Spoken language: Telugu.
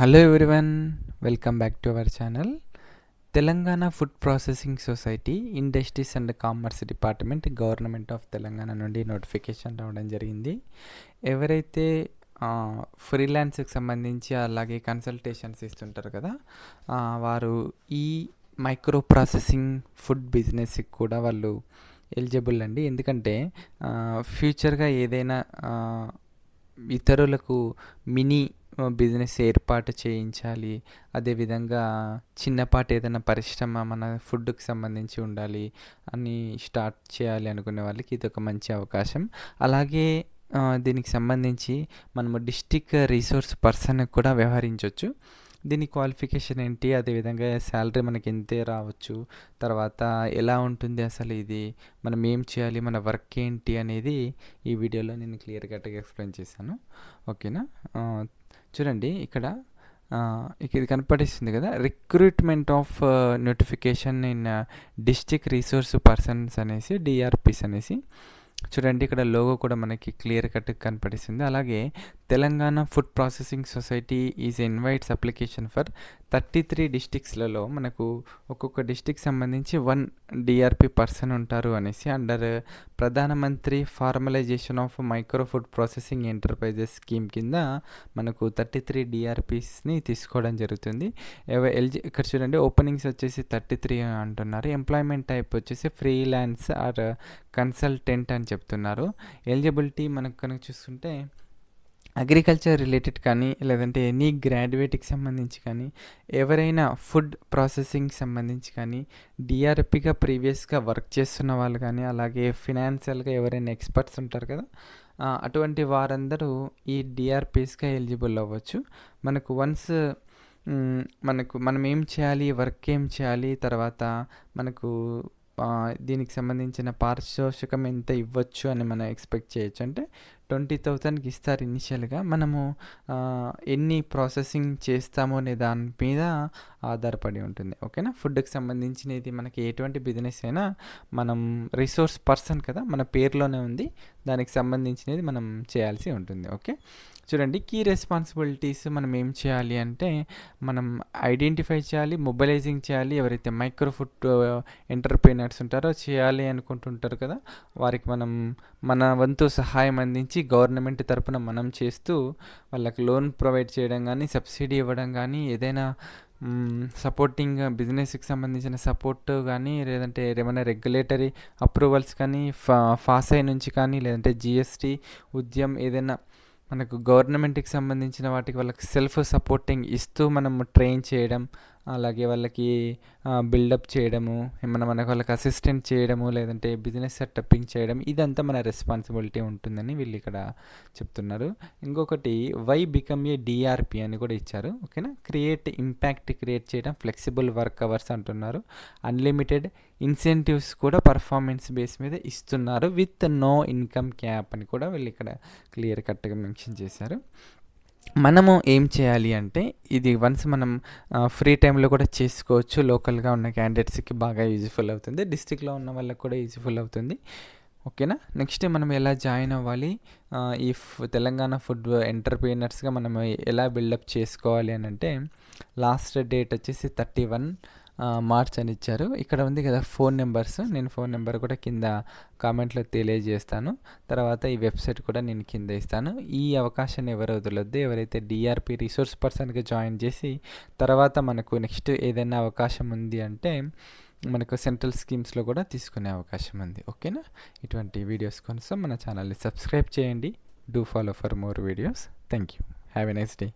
Hello everyone welcome back to our channel Telangana food processing society industries and commerce department government of Telangana నుండి నోటిఫికేషన్ రావడం జరిగింది. ఎవరైతే ఫ్రీలాన్స్కి సంబంధించి అలాగే కన్సల్టేషన్స్ ఇస్తుంటారు కదా వారు ఈ మైక్రో ప్రాసెసింగ్ ఫుడ్ బిజినెస్కి కూడా వాళ్ళు ఎలిజిబుల్ అండి. ఎందుకంటే ఫ్యూచర్గా ఏదైనా ఇతరులకు మినీ బిజినెస్ ఏర్పాటు చేయించాలి. అదేవిధంగా చిన్నపాటి ఏదైనా పరిశ్రమ మన ఫుడ్కి సంబంధించి ఉండాలి అని స్టార్ట్ చేయాలి అనుకునే వాళ్ళకి ఇది ఒక మంచి అవకాశం. అలాగే దీనికి సంబంధించి మనము డిస్టిక్ రీసోర్స్ పర్సన్ కూడా వ్యవహరించవచ్చు దీని క్వాలిఫికేషన్ ఏంటి? అదేవిధంగా శాలరీ మనకి ఎంతే రావచ్చు? తర్వాత ఎలా ఉంటుంది అసలు ఇది? మనం ఏం చేయాలి? మన వర్క్ ఏంటి? అనేది ఈ వీడియోలో నేను క్లియర్ కట్గా ఎక్స్ప్లెయిన్ చేశాను. ఓకేనా చూడండి ఇక్కడ. ఇది కనపడిస్తుంది కదా? Recruitment of notification in district resource persons అనేసి డిఆర్పిస్ అనేసి. చూడండి ఇక్కడ లోగో కూడా మనకి క్లియర్ కట్ కనపడిస్తుంది అలాగే Telangana food processing society is invites application for thirty three డిస్టిక్స్లలో మనకు ఒక్కొక్క డిస్టిక్ సంబంధించి వన్ డిఆర్పి పర్సన్ ఉంటారు అనేసి under Pradhan Mantri formalisation of micro food processing enterprises scheme కింద మనకు థర్టీ త్రీ డిఆర్పిస్ని తీసుకోవడం జరుగుతుంది. ఎల్జి ఇక్కడ చూడండి ఓపెనింగ్స్ వచ్చేసి థర్టీ త్రీ అంటున్నారు. ఎంప్లాయ్మెంట్ టైప్ వచ్చేసి ఫ్రీలాన్స్ ఆర్ కన్సల్టెంట్ అని చెప్తున్నారు. ఎలిజిబిలిటీ మనకు కనుక చూస్తుంటే అగ్రికల్చర్ రిలేటెడ్ కానీ లేదంటే ఎనీ గ్రాడ్యుయేట్కి సంబంధించి కానీ ఎవరైనా ఫుడ్ ప్రాసెసింగ్ సంబంధించి కానీ డిఆర్పిగా ప్రీవియస్గా వర్క్ చేస్తున్న వాళ్ళు కానీ అలాగే ఫినాన్షియల్గా ఎవరైనా ఎక్స్పర్ట్స్ ఉంటారు కదా అటువంటి వారందరూ ఈ డిఆర్పిస్గా ఎలిజిబుల్ అవ్వచ్చు. మనకు వన్స్ మనకు మనం ఏం చేయాలి వర్క్ ఏం చేయాలి తర్వాత మనకు దీనికి సంబంధించిన పారితోషికం ఎంత ఇవ్వచ్చు అని మనం ఎక్స్పెక్ట్ చేయొచ్చు. అంటే ట్వంటీ థౌజండ్కి ఇస్తారు ఇనిషియల్గా. మనము ఎన్ని ప్రాసెసింగ్ చేస్తామో అనే దాని మీద ఆధారపడి ఉంటుంది. ఓకేనా? ఫుడ్కి సంబంధించినది మనకి ఎటువంటి బిజినెస్ అయినా మనం రిసోర్స్ పర్సన్ కదా మన పేరులోనే ఉంది. దానికి సంబంధించినది మనం చేయాల్సి ఉంటుంది. ఓకే? చూడండి కీ రెస్పాన్సిబిలిటీస్ మనం ఏం చేయాలి అంటే మనం ఐడెంటిఫై చేయాలి మొబైలైజింగ్ చేయాలి. ఎవరైతే మైక్రో ఫుడ్ ఎంటర్ప్రీనర్స్ ఉంటారో చేయాలి అనుకుంటుంటారు కదా వారికి మనం మన వంతు సహాయం అందించి గవర్నమెంట్ తరపున మనం చేస్తూ వాళ్ళకి లోన్ ప్రొవైడ్ చేయడం కానీ సబ్సిడీ ఇవ్వడం కానీ ఏదైనా సపోర్టింగ్ బిజినెస్కి సంబంధించిన సపోర్ట్ కానీ లేదంటే ఏమైనా రెగ్యులేటరీ అప్రూవల్స్ కానీ ఫా ఫాసై నుంచి కానీ లేదంటే జిఎస్టీ ఉద్యమం ఏదైనా మనకు గవర్నమెంట్కి సంబంధించిన వాటికి వాళ్ళకి సెల్ఫ్ సపోర్టింగ్ ఇస్తూ మనం ట్రైన్ చేయడం అలాగే వాళ్ళకి బిల్డప్ చేయడము ఏమన్నా మనకు వాళ్ళకి అసిస్టెంట్ చేయడము లేదంటే బిజినెస్ సెటప్పింగ్ చేయడం ఇదంతా మన రెస్పాన్సిబిలిటీ ఉంటుందని వీళ్ళు ఇక్కడ చెప్తున్నారు. ఇంకొకటి వై బికమ్ ఏ డిఆర్పి అని కూడా ఇచ్చారు. ఓకేనా? క్రియేట్ ఇంపాక్ట్ క్రియేట్ చేయడం ఫ్లెక్సిబుల్ వర్క్ అవర్స్ అంటున్నారు. అన్లిమిటెడ్ ఇన్సెంటివ్స్ కూడా పర్ఫార్మెన్స్ బేస్ మీద ఇస్తున్నారు విత్ నో ఇన్కమ్ క్యాప్ అని కూడా వీళ్ళు ఇక్కడ క్లియర్ కట్గా మెన్షన్ చేశారు. మనము ఏం చేయాలి అంటే ఇది వన్స్ మనం ఫ్రీ టైంలో కూడా చేసుకోవచ్చు. లోకల్గా ఉన్న క్యాండిడేట్స్కి బాగా యూజ్ఫుల్ అవుతుంది. డిస్టిక్లో ఉన్న వాళ్ళకి కూడా యూజ్ఫుల్ అవుతుంది. ఓకేనా? నెక్స్ట్ మనం ఎలా జాయిన్ అవ్వాలి? ఈ తెలంగాణ ఫుడ్ ఎంటర్ప్రీనర్స్గా మనం ఎలా బిల్డప్ చేసుకోవాలి అని అంటే లాస్ట్ డేట్ వచ్చేసి థర్టీ వన్. మార్చ్ అని ఇచ్చారు ఇక్కడ ఉంది కదా ఫోన్ నెంబర్స్. నేను ఫోన్ నెంబర్ కూడా కింద కామెంట్లో తెలియజేస్తాను. తర్వాత ఈ వెబ్సైట్ కూడా నేను కింద ఇస్తాను. ఈ అవకాశాన్ని ఎవరు వదలొద్దు. ఎవరైతే డిఆర్పి రిసోర్స్ పర్సన్గా జాయిన్ చేసి తర్వాత మనకు నెక్స్ట్ ఏదైనా అవకాశం ఉంది అంటే మనకు సెంట్రల్ స్కీమ్స్లో కూడా తీసుకునే అవకాశం ఉంది. ఓకేనా? ఇటువంటి వీడియోస్ కోసం మన ఛానల్ని సబ్స్క్రైబ్ చేయండి. Do follow for more videos. Thank you have a nice day.